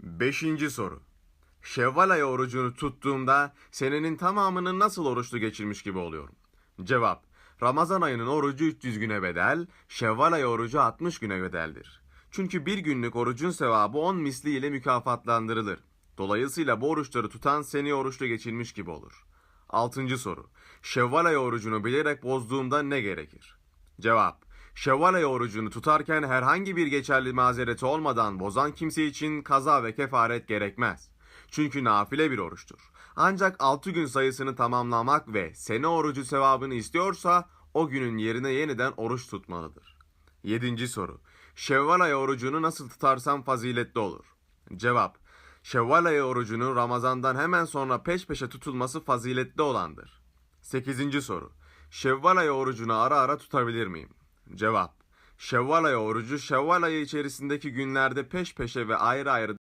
Beşinci soru. Şevval ayı orucunu tuttuğumda senenin tamamını nasıl oruçlu geçirmiş gibi oluyorum? Cevap. Ramazan ayının orucu 300 güne bedel, Şevval ayı orucu 60 güne bedeldir. Çünkü bir günlük orucun sevabı 10 misli ile mükafatlandırılır. Dolayısıyla bu oruçları tutan seni oruçlu geçirmiş gibi olur. Altıncı soru. Şevval ayı orucunu bilerek bozduğumda ne gerekir? Cevap. Şevval ayı orucunu tutarken herhangi bir geçerli mazereti olmadan bozan kimse için kaza ve kefaret gerekmez. Çünkü nafile bir oruçtur. Ancak 6 gün sayısını tamamlamak ve sene orucu sevabını istiyorsa o günün yerine yeniden oruç tutmalıdır. 7. soru. Şevval ayı orucunu nasıl tutarsam faziletli olur? Cevap. Şevval ayı orucunu Ramazan'dan hemen sonra peş peşe tutulması faziletli olandır. 8. soru. Şevval ayı orucunu ara ara tutabilir miyim? Cevap. Şevval ayı orucu Şevval ayı içerisindeki günlerde peş peşe ve ayrı ayrı